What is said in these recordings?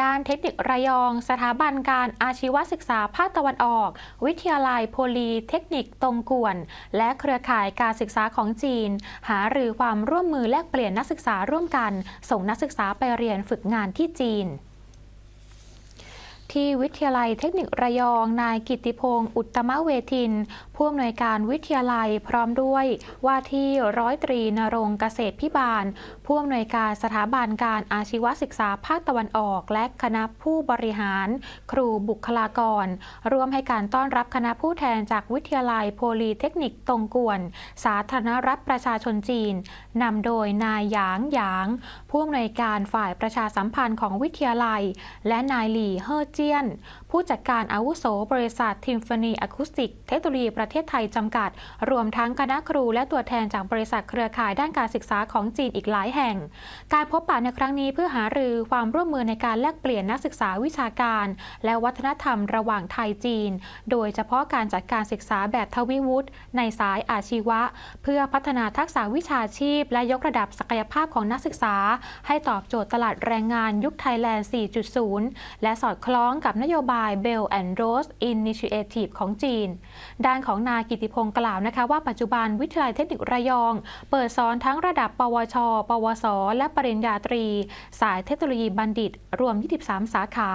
ด้านเทคนิคระยอง สถาบันการอาชีวศึกษาภาคตะวันออก วิทยาลัยโพลีเทคนิคตรงกวน และเครือข่ายการศึกษาของจีน หาหรือความร่วมมือแลกเปลี่ยนนักศึกษาร่วมกัน ส่งนักศึกษาไปเรียนฝึกงานที่จีน ที่วิทยาลัยเทคนิคระยอง นายกิติพงศ์อุตตมเวทิน ผู้อำนวยการวิทยาลัยพร้อมด้วย ว่าที่ร้อยตรีนรงเกษตรพิบาล ผู้อำนวยการสถาบันการอาชีวศึกษาภาคตะวันออก และคณะผู้บริหาร ครูบุคลากร ร่วมให้การต้อนรับคณะผู้แทนจากวิทยาลัยโพลีเทคนิคตงกวน สาธารณรัฐประชาชนจีนนำโดยนายหยางหยาง ผู้อำนวยการฝ่ายประชาสัมพันธ์ของวิทยาลัย และนายหลี่เฮ่อเจียน ผู้จัดการอาวุโสบริษัททิมฟานีอะคูสติก เทคโนโลยีประเทศไทยจำกัด รวมทั้งคณะครูและตัวแทนจากบริษัทเครือข่ายด้านการศึกษาของจีนอีกหลายแห่ง การพบปะในครั้งนี้เพื่อหารือความร่วมมือในการแลกเปลี่ยนนักศึกษาวิชาการ และวัฒนธรรมระหว่างไทยจีน โดยเฉพาะการจัดการศึกษาแบบทวิวุฒิในสายอาชีวะ เพื่อพัฒนาทักษะวิชาชีพ และยกระดับศักยภาพของนักศึกษา ให้ตอบโจทย์ตลาดแรงงานยุคไทยแลนด์ 4.0 และสอดคล้ององกับนโยบาย Bell and Rose Initiative ของจีน ด้านของนายกิติพงศ์กล่าวนะคะว่าปัจจุบันวิทยาลัยเทคนิคระยอง เปิดสอนทั้งระดับ ปวช ปวส และปริญญาตรี สายเทคโนโลยีบัณฑิต รวม 23 สาขา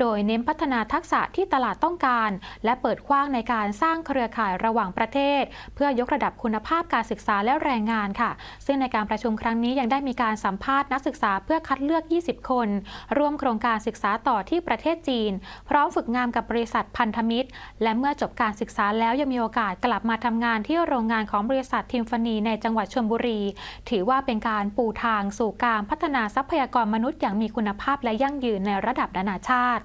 โดยเน้นพัฒนาทักษะที่ตลาดต้องการ และเปิดกว้างในการสร้างเครือข่ายระหว่างประเทศ เพื่อยกระดับคุณภาพการศึกษาและแรงงานค่ะ ซึ่งในการประชุมครั้งนี้ยังได้มีการสัมภาษณ์นักศึกษาเพื่อคัดเลือก 20 คน ร่วมโครงการศึกษาต่อที่ประเทศจีน พร้อมฝึกงานกับบริษัทพันธมิตร และเมื่อจบการศึกษาแล้วยังมีโอกาสกลับมาทำงานที่โรงงานของบริษัททิมฟานีในจังหวัดชลบุรี ถือว่าเป็นการปูทางสู่การพัฒนาทรัพยากรมนุษย์อย่างมีคุณภาพและยั่งยืนในระดับนานาชาติ